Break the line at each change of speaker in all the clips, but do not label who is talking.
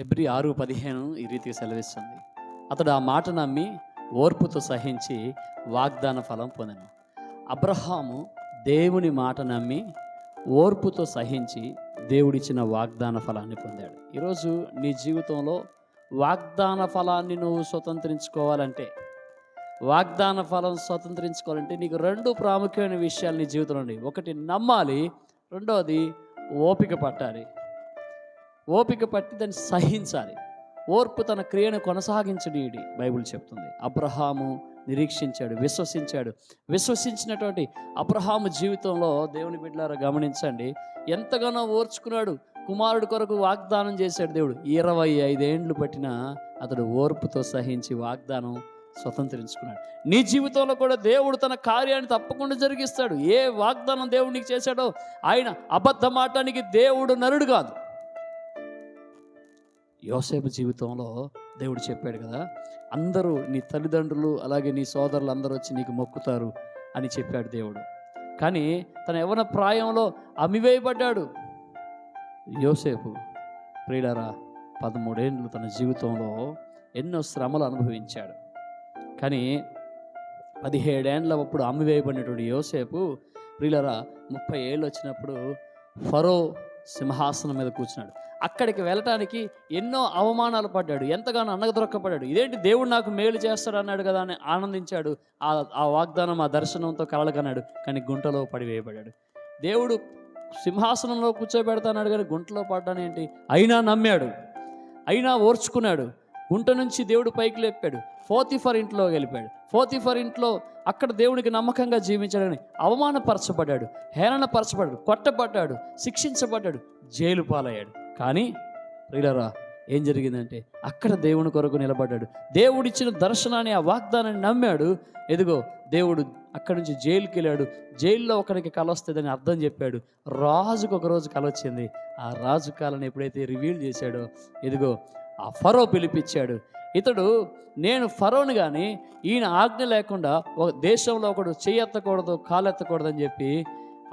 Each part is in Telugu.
ఎబ్రి ఆరు పదిహేను ఈ రీతిగా సెలవిస్తుంది. అతడు ఆ మాట నమ్మి ఓర్పుతో సహించి వాగ్దాన ఫలం పొందను. అబ్రహాము దేవుని మాట నమ్మి ఓర్పుతో సహించి దేవుడిచ్చిన వాగ్దాన ఫలాన్ని పొందాడు. ఈరోజు నీ జీవితంలో వాగ్దాన ఫలాన్ని నువ్వు స్వతంత్రించుకోవాలంటే వాగ్దాన ఫలం స్వతంత్రించుకోవాలంటే నీకు రెండు ప్రాముఖ్యమైన విషయాలు నీ జీవితంలో ఉన్నాయి ఒకటి నమ్మాలి రెండవది ఓపిక పట్టాలి. ఓపిక పట్టి దాన్ని సహించాలి. ఓర్పు తన క్రియను కొనసాగించనీడి బైబిల్ చెప్తుంది. అబ్రహాము నిరీక్షించాడు విశ్వసించాడు. విశ్వసించినటువంటి అబ్రహాము జీవితంలో దేవుని బిడ్డలారా గమనించండి. ఎంతగానో ఓర్చుకున్నాడు. కుమారుడు కొరకు వాగ్దానం చేశాడు దేవుడు. ఇరవై ఐదేండ్లు పట్టిన అతడు ఓర్పుతో సహించి వాగ్దానం స్వతంత్రించుకున్నాడు. నీ జీవితంలో కూడా దేవుడు తన కార్యాన్ని తప్పకుండా జరిగిస్తాడు. ఏ వాగ్దానం దేవుడు నీకు చేశాడో ఆయన అబద్ధమాటానికి దేవుడు నరుడు కాదు. యోసేపు జీవితంలో దేవుడు చెప్పాడు కదా అందరూ నీ తల్లిదండ్రులు అలాగే నీ సోదరులు అందరూ వచ్చి నీకు మొక్కుతారు అని చెప్పాడు దేవుడు. కానీ తన యవన ప్రాయంలో అమివేయబడ్డాడు. యోసేపు ప్రియులరా పదమూడేళ్ళు తన జీవితంలో ఎన్నో శ్రమలు అనుభవించాడు. కానీ పదిహేడేండ్ల అప్పుడు అమ్మివేయబడినటువంటి యోసేపు ప్రియులరా ముప్పై ఏళ్ళు వచ్చినప్పుడు ఫరో సింహాసనం మీద కూర్చున్నాడు. అక్కడికి వెళ్ళటానికి ఎన్నో అవమానాలు పడ్డాడు ఎంతగానో అన్నగదొరక్కపడ్డాడు ఇదేంటి దేవుడు నాకు మేలు చేస్తాడు అన్నాడు కదా అని ఆనందించాడు. ఆ ఆ వాగ్దానం ఆ దర్శనంతో కలగన్నాడు కానీ గుంటలో పడివేయబడ్డాడు. దేవుడు సింహాసనంలో కూర్చోబెడతాన్నాడు కానీ గుంటలో పడ్డాను ఏంటి అయినా నమ్మాడు. అయినా ఓర్చుకున్నాడు. గుంట నుంచి దేవుడు పైకి లేపాడు. ఫోతిఫర్ ఇంట్లో గెలిపాడు. ఫోతిఫర్ ఇంట్లో అక్కడ దేవునికి నమ్మకంగా జీవించాడని అవమానపరచబడ్డాడు హేళనపరచబడ్డాడు కొట్టబడ్డాడు శిక్షించబడ్డాడు జైలు పాలయ్యాడు. కానీ ప్రియులరా ఏం జరిగిందంటే అక్కడ దేవుని కొరకు నిలబడ్డాడు. దేవుడిచ్చిన దర్శనాన్ని ఆ వాగ్దానాన్ని నమ్మాడు. ఎదుగో దేవుడు అక్కడి నుంచి జైలుకి వెళ్ళాడు. జైల్లో ఒకరికి కళ వస్తుందని అర్థం చెప్పాడు. రాజుకు ఒక రోజు కల వచ్చింది. ఆ రాజు కాలను ఎప్పుడైతే రివీల్ చేశాడో ఎదుగో ఆ ఫరో పిలిపించాడు. ఇతడు నేను ఫరోను కానీ ఈయన ఆజ్ఞ లేకుండా ఒక దేశంలో ఒకడు చెయ్యెత్తకూడదు కాలెత్తకూడదని చెప్పి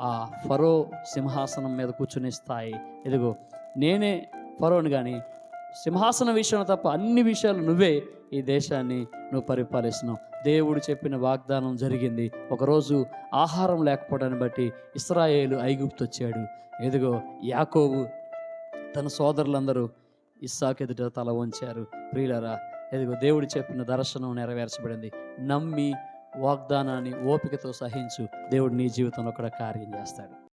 ఆ ఫరో సింహాసనం మీద కూర్చునే స్థాయి. ఇదిగో నేనే ఫరోను కానీ సింహాసనం విషయంలో తప్ప అన్ని విషయాలు నువ్వే ఈ దేశాన్ని నువ్వు పరిపాలిస్తున్నావు. దేవుడు చెప్పిన వాగ్దానం జరిగింది. ఒకరోజు ఆహారం లేకపోవడాన్ని బట్టి ఇస్రాయేలు ఐగుప్తు వచ్చాడు. ఎదుగో యాకోబు తన సోదరులందరూ ఇస్సాకు ఎదుట తల వంచారు. ప్రియులరా ఎదుగో దేవుడు చెప్పిన దర్శనం నెరవేర్చబడింది. నమ్మి వాగ్దానాన్ని ఓపికతో సహించు. దేవుడు నీ జీవితంలో కూడా కార్యం చేస్తాడు.